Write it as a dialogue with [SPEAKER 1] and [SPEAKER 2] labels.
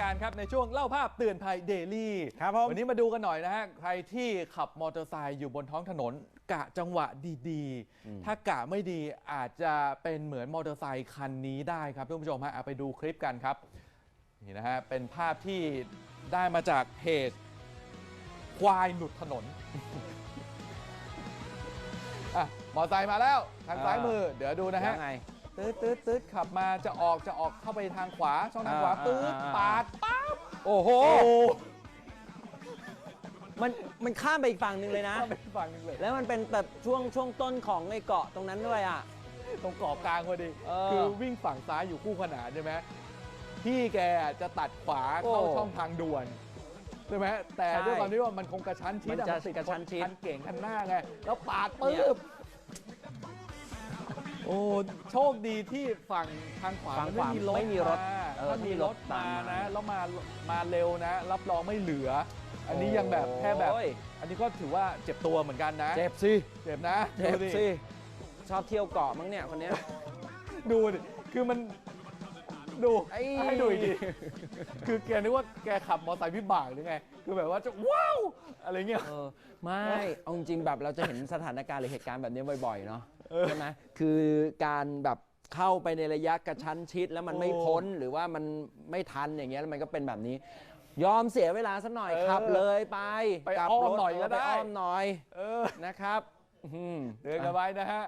[SPEAKER 1] การครับในช่วงเล่าภาพเตือนภัยเดลี่
[SPEAKER 2] ครับผม
[SPEAKER 1] วันนี้มาดูกันหน่อยนะฮะใครที่ขับมอเตอร์ไซค์อยู่บนท้องถนน กะจังหวะดีๆ ถ้ากะไม่ดีอาจจะเป็นเหมือนมอเตอร์ไซค์คันนี้ได้ครับท่านผู้ชมฮะเอาไปดูคลิปกันครับนี่นะฮะเป็นภาพที่ได้มาจากเพจควายหลุดถนนอะมอเตอร์ไซค์มาแล้วทางซ้ายมือเดี๋ยวดูนะฮะ
[SPEAKER 2] ยังไง
[SPEAKER 1] ตืดตืดตืดขับมาจะออกจะออกเข้าไปทางขวา ช่องทางขวา
[SPEAKER 2] อ่า
[SPEAKER 1] ตืด
[SPEAKER 2] อ่าอ่า
[SPEAKER 1] ปาดปั๊บ
[SPEAKER 2] โอ้โห
[SPEAKER 1] โอ้
[SPEAKER 2] มันมันข้ามไปอีกฝั่งหนึ่งเลยนะ
[SPEAKER 1] ข้ามไปฝั่งหนึงเลย
[SPEAKER 2] แล้วมันเป็นแบบช่วงช่วงต้นของไอ้เกาะตรงนั้นด้วยอะ
[SPEAKER 1] ตรงเกาะกลางพอดี
[SPEAKER 2] เออ
[SPEAKER 1] คือวิ่งฝั่งซ้ายอยู่คู่ขนานใช่ไหมพี่แกจะตัดขวาเข้า
[SPEAKER 2] โอ้
[SPEAKER 1] ช่องทางด่วนใช่ไหมแต่
[SPEAKER 2] ใช่
[SPEAKER 1] ด้วยความที่ว่ามันคงกระชั้นชิด
[SPEAKER 2] มันจะ
[SPEAKER 1] ติด
[SPEAKER 2] กระชั้นชิด
[SPEAKER 1] คันเก่งคันหน้าไง แล้วปาด
[SPEAKER 2] เนี่
[SPEAKER 1] ปึ๊
[SPEAKER 2] ย
[SPEAKER 1] บ โอ้โชคดีที่ฝั่งทางขวา
[SPEAKER 2] ฝั่ง
[SPEAKER 1] มัน
[SPEAKER 2] ขวา
[SPEAKER 1] ไม่มีรถ
[SPEAKER 2] ไม่มีรถาเออ
[SPEAKER 1] ถ้ามีรถ
[SPEAKER 2] ตาม
[SPEAKER 1] มา
[SPEAKER 2] มา
[SPEAKER 1] นะ แล้วมามาเร็วนะ รับรองไม่เหลือ อันนี้ยังแบบแค่แบบ
[SPEAKER 2] โอ้ย
[SPEAKER 1] อันนี้ก็ถือว่าเจ็บตัวเหมือนกันนะ
[SPEAKER 2] เจ็บสิ
[SPEAKER 1] เจ็บนะ
[SPEAKER 2] เจ็บ
[SPEAKER 1] ดูดิ
[SPEAKER 2] สิชอบเที่ยวเกาะมั้งเนี่ยคนเนี้ย
[SPEAKER 1] ดูดิคือมันดู
[SPEAKER 2] ไอ้
[SPEAKER 1] ให้ดูอีกทีคือแกนึกว่าแกขับมอเตอร์ไซค์วิบากหรือไง คือแบบว่าจะว้าว อะไรเงี้ย
[SPEAKER 2] เออไม่เอาจริงๆแบบเราจะเห็นสถานการณ์หรือเหตุการณ์แบบนี้บ่อยๆเนาะ
[SPEAKER 1] เออ
[SPEAKER 2] ใช่ไหมคือการแบบเข้าไปในระยะกระชั้นชิดแล้วมันไม่
[SPEAKER 1] โอ้
[SPEAKER 2] พ้นหรือว่ามันไม่ทันอย่างเงี้ยแล้วมันก็เป็นแบบนี้ ยอมเสียเวลาสักหน่อย
[SPEAKER 1] เออ
[SPEAKER 2] ขับเลยไป
[SPEAKER 1] ไป
[SPEAKER 2] กลับ
[SPEAKER 1] อ้อม
[SPEAKER 2] รถ
[SPEAKER 1] หน่อยก็
[SPEAKER 2] เไป
[SPEAKER 1] ได้
[SPEAKER 2] อ้อมหน่อย
[SPEAKER 1] เออ
[SPEAKER 2] นะครับอื้อหือ
[SPEAKER 1] เดินกันไว้นะฮะ